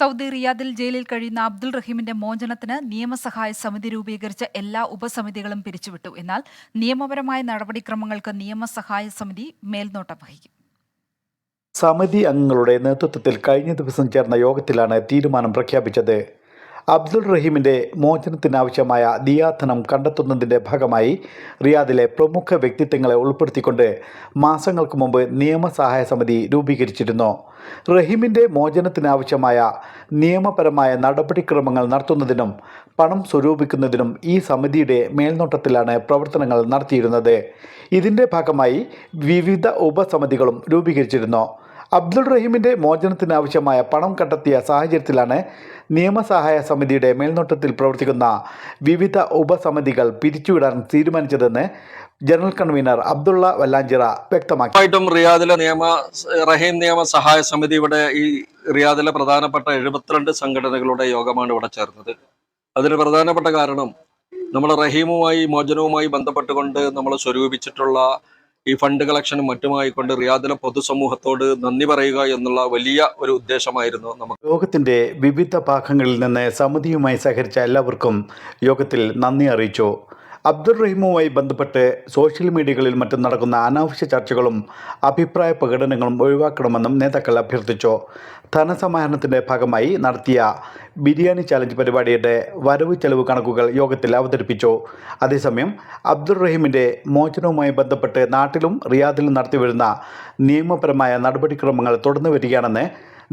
Saudi റിയാദിൽ ജയിലിൽ കഴിയുന്ന അബ്ദുൾ റഹീമിന്റെ മോചനത്തിന് നിയമസഹായ സമിതി രൂപീകരിച്ച എല്ലാ ഉപസമിതികളും പിരിച്ചുവിട്ടു. എന്നാൽ നിയമപരമായ നടപടിക്രമങ്ങൾക്ക് നിയമസഹായ സമിതി മേൽനോട്ടം വഹിക്കും. സമിതി അംഗങ്ങളുടെ നേതൃത്വത്തിൽ കഴിഞ്ഞ ദിവസം ചേർന്ന യോഗത്തിലാണ് തീരുമാനം പ്രഖ്യാപിച്ചത്. അബ്ദുൾ റഹീമിന്റെ മോചനത്തിനാവശ്യമായ ദിയാധനം കണ്ടെത്തുന്നതിന്റെ ഭാഗമായി റിയാദിലെ പ്രമുഖ വ്യക്തിത്വങ്ങളെ ഉൾപ്പെടുത്തിക്കൊണ്ട് മാസങ്ങൾക്ക് മുമ്പ് നിയമസഹായ സമിതി രൂപീകരിച്ചിരുന്നു. റഹീമിന്റെ മോചനത്തിനാവശ്യമായ നിയമപരമായ നടപടിക്രമങ്ങൾ നടത്തുന്നതിനും പണം സ്വരൂപിക്കുന്നതിനും ഈ സമിതിയുടെ മേൽനോട്ടത്തിലാണ് പ്രവർത്തനങ്ങൾ നടത്തിയിരുന്നത്. ഇതിന്റെ ഭാഗമായി വിവിധ ഉപസമിതികളും രൂപീകരിച്ചിരുന്നു. അബ്ദുൾ റഹീമിന്റെ മോചനത്തിനാവശ്യമായ പണം കണ്ടെത്തിയ സാഹചര്യത്തിലാണ് നിയമസഹായ സമിതിയുടെ മേൽനോട്ടത്തിൽ പ്രവർത്തിക്കുന്ന വിവിധ ഉപസമിതികൾ പിരിച്ചുവിടാൻ തീരുമാനിച്ചതെന്ന് ജനറൽ കൺവീനർ അബ്ദുള്ള വല്ലാഞ്ചിറ വ്യക്തമാക്കി. റിയാദിലെ നിയമ റഹീം നിയമ സഹായ സമിതി ഇവിടെ ഈ റിയാദിലെ പ്രധാനപ്പെട്ട എഴുപത്തിരണ്ട് സംഘടനകളുടെ യോഗമാണ് ഇവിടെ ചേർന്നത്. അതിന് പ്രധാനപ്പെട്ട കാരണം നമ്മൾ റഹീമുമായി മോചനവുമായി ബന്ധപ്പെട്ടുകൊണ്ട് നമ്മൾ സ്വരൂപിച്ചിട്ടുള്ള ഈ ഫണ്ട് കളക്ഷനും മറ്റുമായി കൊണ്ട് റിയാദിലെ പൊതുസമൂഹത്തോട് നന്ദി പറയുക എന്നുള്ള വലിയ ഒരു ഉദ്ദേശമായിരുന്നു നമുക്ക്. യോഗത്തിന്റെ വിവിധ ഭാഗങ്ങളിൽ നിന്ന് സമിതിയുമായി സഹകരിച്ച എല്ലാവർക്കും യോഗത്തിൽ നന്ദി അറിയിച്ചു. അബ്ദുൾ റഹീമുമായി ബന്ധപ്പെട്ട് സോഷ്യൽ മീഡിയകളിൽ മറ്റും നടക്കുന്ന അനാവശ്യ ചർച്ചകളും അഭിപ്രായ പ്രകടനങ്ങളും ഒഴിവാക്കണമെന്നും നേതാക്കൾ അഭ്യർത്ഥിച്ചു. ധനസമാഹരണത്തിന്റെ ഭാഗമായി നടത്തിയ ബിരിയാണി ചാലഞ്ച് പരിപാടിയുടെ വരവ് ചെലവ് കണക്കുകൾ യോഗത്തിൽ അവതരിപ്പിച്ചു. അതേസമയം അബ്ദുൾ റഹീമിന്റെ മോചനവുമായി ബന്ധപ്പെട്ട് നാട്ടിലും റിയാദിലും നടത്തിവരുന്ന നിയമപരമായ നടപടിക്രമങ്ങൾ തുടർന്നു വരികയാണെന്ന്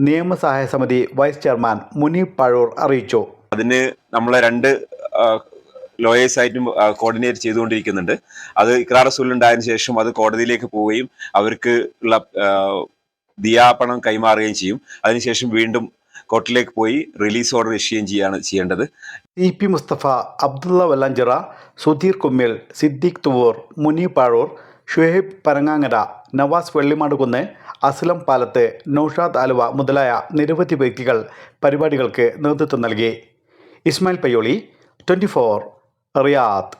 നിയമസഹായ സമിതി വൈസ് ചെയർമാൻ മുനീബ് പഴൂർ അറിയിച്ചു. അതിന് നമ്മളെ രണ്ട് ലോയേഴ്സ് ആയിട്ടും കോർഡിനേറ്റ് ചെയ്തുകൊണ്ടിരിക്കുന്നുണ്ട്. അത് ഇക്രാർ റസൂൽ ഉണ്ടായതിനു ശേഷം അത് കോടതിയിലേക്ക് പോവുകയും അവർക്ക് ഉള്ള ദിയാപണം കൈമാറുകയും ചെയ്യും. അതിനുശേഷം വീണ്ടും കോർട്ടിലേക്ക് പോയി റിലീസ് ഓർഡർ ഇഷ്യൂ ചെയ്യാണ് ചെയ്യേണ്ടത്. ഇ പി മുസ്തഫ അബ്ദുള്ള വല്ലാഞ്ചിറ സുധീർ കുമ്മിൽ സിദ്ദീഖ് തുവൂർ മുനി പാഴൂർ ഷുഹൈബ് പരങ്ങാങ്ങര നവാസ് വെള്ളിമാടുകുന്ന് അസ്ലം പാലത്ത് നൌഷാദ് ആലുവ മുതലായ നിരവധി വ്യക്തികൾ പരിപാടികൾക്ക് നേതൃത്വം നൽകി. Ismail Payyoli twenty Riyadh